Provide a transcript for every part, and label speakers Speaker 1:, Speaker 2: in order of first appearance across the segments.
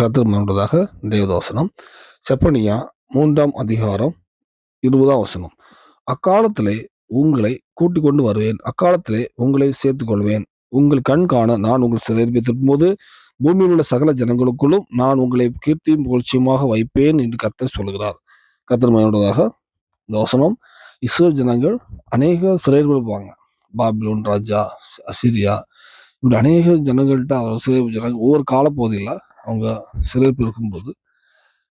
Speaker 1: கத்திரமானதாக தேவதோசனம். செப்பனியா மூன்றாம் அதிகாரம் இருபதாம் வசனம். அக்காலத்திலே உங்களை கூட்டிக் கொண்டு வருவேன். அக்காலத்திலே உங்களை சேர்த்துக் கொள்வேன் உங்கள் கண் காண நான் உங்கள் சிறைப்பித்திருக்கும் போது பூமியில் உள்ள சகல ஜனங்களுக்குள்ளும் நான் உங்களை கீர்த்தியும் புகழ்ச்சியுமாக வைப்பேன் என்று கத்தர் சொல்கிறார். கத்தர் இந்த தோசனம் இஸ்ரேல் ஜனங்கள் அநேக சிறையில் இருப்பாங்க. பாபிலோன் ராஜா அசிரியா. இப்படி அநேக ஜனங்கள்கிட்ட அவர் சிறை ஜனங்கள் ஒவ்வொரு காலப்பகுதியில் அவங்க சிறையிருப்பு இருக்கும்போது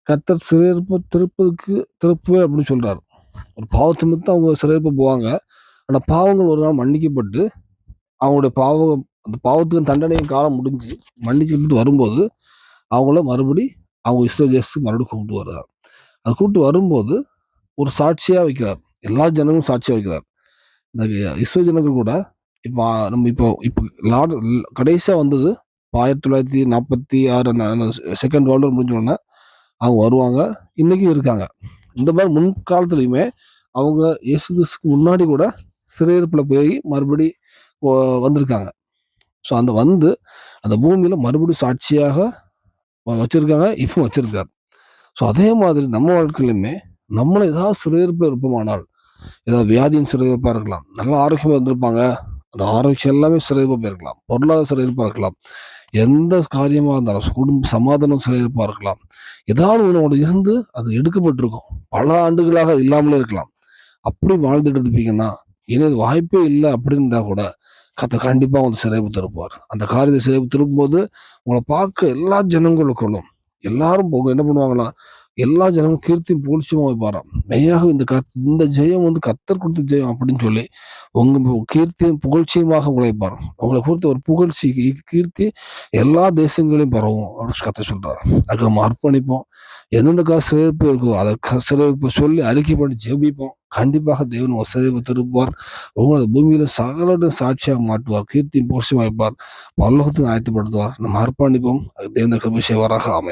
Speaker 1: கத்தர் சிறையிருப்பு திருப்பதுக்கு திருப்பு அப்படின்னு சொல்கிறார் ஒரு பாவத்தை மட்டும் அவங்க சிறையிருப்பு போவாங்க. ஆனால் பாவங்கள் ஒரு நாள் மன்னிக்கப்பட்டு அவங்களுடைய பாவம் அந்த பாவத்துக்கு தண்டனையும் காலம் முடிஞ்சு மன்னிக்கப்பட்டு வரும்போது அவங்கள மறுபடி அவங்க இஸ்ரோ தேசத்துக்கு மறுபடியும் கூப்பிட்டு வர்றார். அது கூப்பிட்டு வரும்போது ஒரு சாட்சியாக வைக்கிறார். எல்லா ஜனங்களும் சாட்சியாக வைக்கிறார். இந்த இஸ்ரோ ஜனங்கள் கூட இப்போ நம்ம இப்போ இப்போ லாட் கடைசியாக வந்தது ஆயிரத்தி தொள்ளாயிரத்தி நாற்பத்தி ஆறு அந்த செகண்ட் வேர்ல்டு வார் முடிஞ்ச உடனே அவங்க வருவாங்க. இன்றைக்கும் இருக்காங்க. இந்த மாதிரி முன்காலத்துலையுமே அவங்க இயேசு கிறிஸ்துக்கு முன்னாடி கூட சிறையிருப்பில் போய் மறுபடி வந்திருக்காங்க. ஸோ அந்த வந்து அந்த பூமியில் மறுபடியும் சாட்சியாக வச்சுருக்காங்க இப்போ வச்சுருக்காரு. ஸோ அதே மாதிரி நம்ம வாழ்க்கையிலுமே நம்மளை ஏதாவது சிறையிருப்பில் இருப்போமானால் ஏதாவது வியாதியின் சிறையிருப்பாக இருக்கலாம் நல்ல ஆரோக்கியமாக இருந்திருப்பாங்க. அந்த ஆரோக்கியம் எல்லாமே சிறையிருப்பாக போயிருக்கலாம். பொருளாதார சிறையிருப்பாக இருக்கலாம். எந்த காரியமாக இருந்தாலும் குடும்ப சமாதானம் சிறையிருப்பாக இருக்கலாம் ஏதாவது உன்னோட இருந்து அது எடுக்கப்பட்டிருக்கும். பல ஆண்டுகளாக அது இல்லாமலே இருக்கலாம். அப்படி வாழ்ந்துட்டு இருப்பீங்கன்னா இனி அது வாய்ப்பே இல்லை அப்படின்னு இருந்தால் கூட கத்த கண்டிப்பாக வந்து சிறைப்பு திருப்பார் அந்த காரியத்தை சிறைப்பு திருப்பும்போது உங்களை பார்க்க எல்லா ஜனங்களுக்கும் எல்லாரும் போக என்ன பண்ணுவாங்களா எல்லா ஜனமும் கீர்த்தி புகழ்ச்சியுமா வைப்பாராம் மெய்யாக இந்த கத் இந்த ஜெயம் வந்து கத்தர் கொடுத்த ஜெயம் அப்படின்னு சொல்லி உங்க கீர்த்தியும் புகழ்ச்சியுமாக உழைப்பார். உங்களை குறித்த ஒரு புகழ்ச்சி கீ- கீர்த்தி எல்லா தேசங்களையும் பரவும் அப்படின்னு கத்த சொல்றாரு. அதுக்கு நம்ம அர்ப்பணிப்போம். எந்தெந்த காசு சிறப்பு இருக்கோ அதை க- சொல்லி அறிக்கை பண்ணி ஜெபிப்போம். கண்டிப்பாக தேவன் உங்கள் திருப்பார் உங்களது பூமியில சகல சாட்சியாக மாட்டுவார் கீர்த்தி புகழ்ச்சி வைப்பார் பல்லோகத்துக்கு ஆயத்தப்படுத்துவார். நம்ம அர்ப்பணிப்போம். அது தேவந்த கிருபை செய்வாராக.